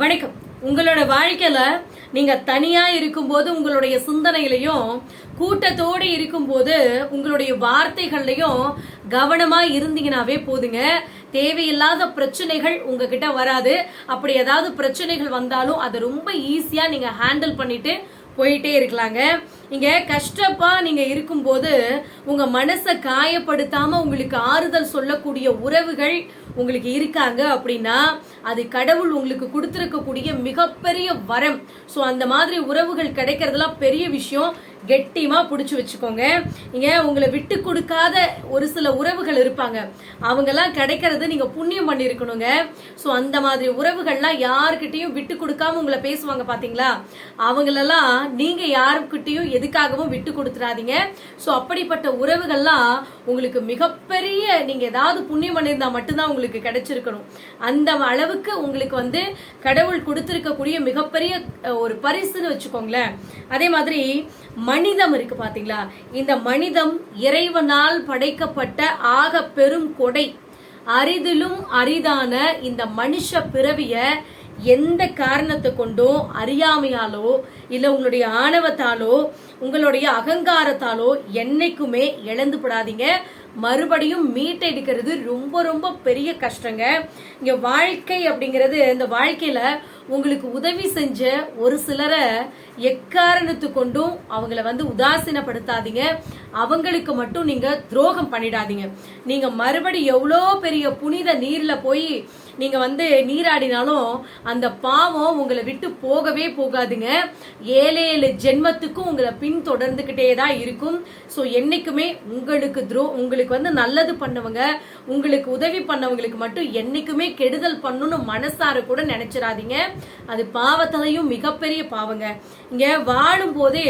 வணக்கம். உங்களோட வாழ்க்கையில நீங்க தனியா இருக்கும்போது உங்களுடைய சிந்தனையிலையும் கூட்டத்தோடு இருக்கும்போது உங்களுடைய வார்த்தைகள்லையும் கவனமா இருந்தீங்கனாவே போதுங்க. தேவையில்லாத பிரச்சனைகள் உங்ககிட்ட வராது. அப்படி ஏதாவது பிரச்சனைகள் வந்தாலும் அதை ரொம்ப ஈஸியா நீங்க ஹேண்டில் பண்ணிட்டு போயிட்டே இருக்கலாங்க. இங்கே கஷ்டப்பா நீங்க இருக்கும்போது உங்க மனசை காயப்படுத்தாம உங்களுக்கு ஆறுதல் சொல்லக்கூடிய உறவுகள் உங்களுக்கு இருக்காங்க அப்படின்னா அது கடவுள் உங்களுக்கு கொடுத்துருக்கக்கூடிய மிகப்பெரிய வரம். ஸோ அந்த மாதிரி உறவுகள் கிடைக்கிறதுலாம் பெரிய விஷயம். கெட்டியமா பிடிச்சி வச்சுக்கோங்க. இங்க உங்களை விட்டு கொடுக்காத ஒரு சில உறவுகள் இருப்பாங்க. அவங்கெல்லாம் கிடைக்கிறது நீங்க புண்ணியம் பண்ணியிருக்கணுங்க. ஸோ அந்த மாதிரி உறவுகள்லாம் யாருக்கிட்டையும் விட்டு கொடுக்காம உங்களை பேசுவாங்க பாத்தீங்களா? அவங்களெல்லாம் நீங்க யாருக்கிட்டையும் எதுக்காகவும் விட்டு கொடுத்துறாதீங்க. ஸோ அப்படிப்பட்ட உறவுகள்லாம் உங்களுக்கு மிகப்பெரிய நீங்க ஏதாவது புண்ணியம் பண்ணியிருந்தா மட்டும்தான் உங்களுக்கு கிடைச்சிருக்கணும். அந்த அளவுக்கு உங்களுக்கு வந்து கடவுள் கொடுத்திருக்கக்கூடிய மிகப்பெரிய ஒரு பரிசுன்னு வச்சுக்கோங்களேன். அதே மாதிரி மனிதம் இருக்கு பாத்தீங்களா? இந்த மனிதம் இறைவனால் படைக்கப்பட்ட ஆக பெரும் கொடை. அரிதிலும் அரிதான இந்த மனுஷ பிறவிய எந்த காரணத்தை கொண்டோ அறியாமையாலோ இல்ல உங்களுடைய ஆணவத்தாலோ உங்களுடைய அகங்காரத்தாலோ என்னைக்குமே இழந்து படாதீங்க. மறுபடியும் மீட்டெடுக்கிறது ரொம்ப ரொம்ப பெரிய கஷ்டங்க. இங்க வாழ்க்கை அப்படிங்கிறது இந்த வாழ்க்கையில உங்களுக்கு உதவி செஞ்ச ஒரு சிலரை எக்காரணத்து கொண்டும் அவங்கள வந்து உதாசீனப்படுத்தாதீங்க. அவங்களுக்கு மட்டும் நீங்க துரோகம் பண்ணிடாதீங்க. நீங்க மறுபடி எவ்வளோ பெரிய புனித நீர்ல போய் நீங்க வந்து நீராடினாலும் அந்த பாவம் உங்களை விட்டு போகவே போகாதுங்க. ஏழு ஏழு ஜென்மத்துக்கும் உங்களை பின்தொடர்ந்துகிட்டே தான் இருக்கும். ஸோ என்னைக்குமே உங்களுக்கு துரோ உங்களுக்கு வந்து நல்லது பண்ணவங்க உங்களுக்கு உதவி பண்ணவங்களுக்கு மட்டும் என்னைக்குமே கெடுதல் பண்ணணும்னு மனசார கூட நினைச்சிடாதீங்க. அது பாவத்திலையும் மிகப்பெரிய பாவங்க. இங்க வாழும் போதே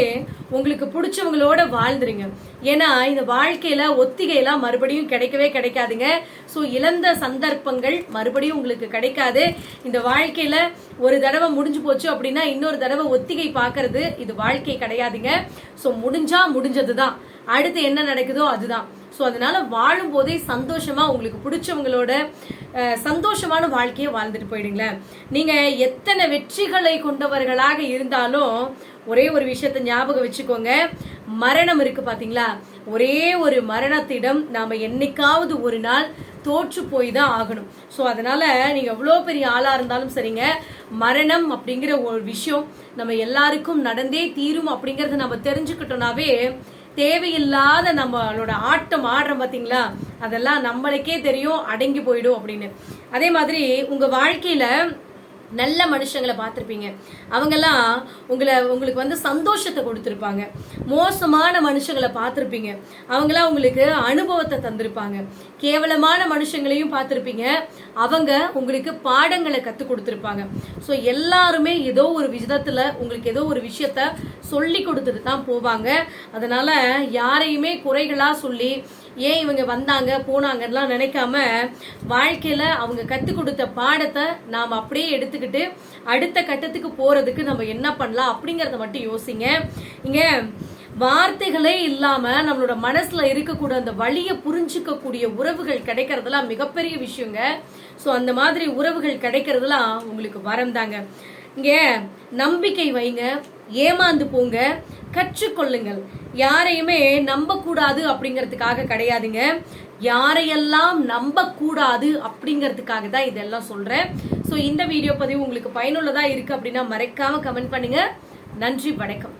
உங்களுக்கு பிடிச்சவங்களோட வாழ்ந்துருங்க. ஏன்னா இந்த வாழ்க்கையில ஒத்திகையெல்லாம் மறுபடியும் கிடைக்கவே கிடைக்காதுங்க. ஸோ இழந்த சந்தர்ப்பங்கள் மறுபடியும் உங்களுக்கு கிடைக்காது. இந்த வாழ்க்கையில ஒரு தடவை முடிஞ்சு போச்சு அப்படின்னா இன்னொரு தடவை ஒத்திகை பார்க்கறது இது வாழ்க்கை கிடையாதுங்க. ஸோ முடிஞ்சா முடிஞ்சதுதான். அடுத்து என்ன நடக்குதோ அதுதான். ஸோ அதனால வாழும் போதே சந்தோஷமா உங்களுக்கு பிடிச்சவங்களோட சந்தோஷமான வாழ்க்கையை வாழ்ந்துட்டு போயிடுங்களேன். நீங்க எத்தனை வெற்றிகளை கொண்டவர்களாக இருந்தாலும் ஒரே ஒரு விஷயத்த ஞாபகம் வச்சுக்கோங்க. மரணம் இருக்கு பாத்தீங்களா? ஒரே ஒரு மரணத்திடம் நாம என்னைக்காவது ஒரு நாள் தோற்று போய் தான் ஆகணும். ஸோ அதனால நீங்க எவ்வளோ பெரிய ஆளா இருந்தாலும் சரிங்க. மரணம் அப்படிங்கிற ஒரு விஷயம் நம்ம எல்லாருக்கும் நடந்தே தீரும் அப்படிங்கறத நம்ம தெரிஞ்சுக்கிட்டோம்னாவே தேவையில்லாத நம்மளோட ஆட்டம் ஆடுறோம் பார்த்தீங்களா அதெல்லாம் நம்மளுக்கே தெரியும் அடங்கி போயிடும் அப்படின்னு. அதே மாதிரி உங்கள் வாழ்க்கையில் நல்ல மனுஷங்களை பார்த்துருப்பீங்க. அவங்கெல்லாம் உங்களை உங்களுக்கு வந்து சந்தோஷத்தை கொடுத்துருப்பாங்க. மோசமான மனுஷங்களை பார்த்துருப்பீங்க. அவங்களாம் உங்களுக்கு அனுபவத்தை தந்திருப்பாங்க. கேவலமான மனுஷங்களையும் பார்த்துருப்பீங்க. அவங்க உங்களுக்கு பாடங்களை கற்றுக் கொடுத்துருப்பாங்க. ஸோ எல்லாருமே ஏதோ ஒரு விதத்தில் உங்களுக்கு ஏதோ ஒரு விஷயத்த சொல்லி கொடுத்துட்டு தான் போவாங்க. அதனால் யாரையுமே குறைகளாக சொல்லி ஏன் இவங்க வந்தாங்க போனாங்கலாம் நினைக்காம வாழ்க்கையில் அவங்க கற்றுக் கொடுத்த பாடத்தை நாம் அப்படியே எடுத்துக்கிட்டு அடுத்த கட்டத்துக்கு போகிறதுக்கு நம்ம என்ன பண்ணலாம் அப்படிங்கிறத மட்டும் யோசிங்க. இங்கே வார்த்தைகளே இல்லாம நம்மளோட மனசுல இருக்கக்கூடிய அந்த வழியை புரிஞ்சுக்க கூடிய உறவுகள் கிடைக்கிறதுலாம் மிகப்பெரிய விஷயங்க. ஸோ அந்த மாதிரி உறவுகள் கிடைக்கிறதுலாம் உங்களுக்கு வரம் தாங்க. இங்கே நம்பிக்கை வைங்க ஏமாந்து போங்க கற்றுக்கொள்ளுங்கள். யாரையுமே நம்பக்கூடாது அப்படிங்கிறதுக்காக கிடையாதுங்க. யாரையெல்லாம் நம்பக்கூடாது அப்படிங்கிறதுக்காக தான் இதெல்லாம் சொல்கிறேன் ஸோ இந்த வீடியோ பதிவு உங்களுக்கு பயனுள்ளதாக இருக்குது அப்படின்னா மறைக்காமல் கமெண்ட் பண்ணுங்கள் நன்றி வணக்கம்.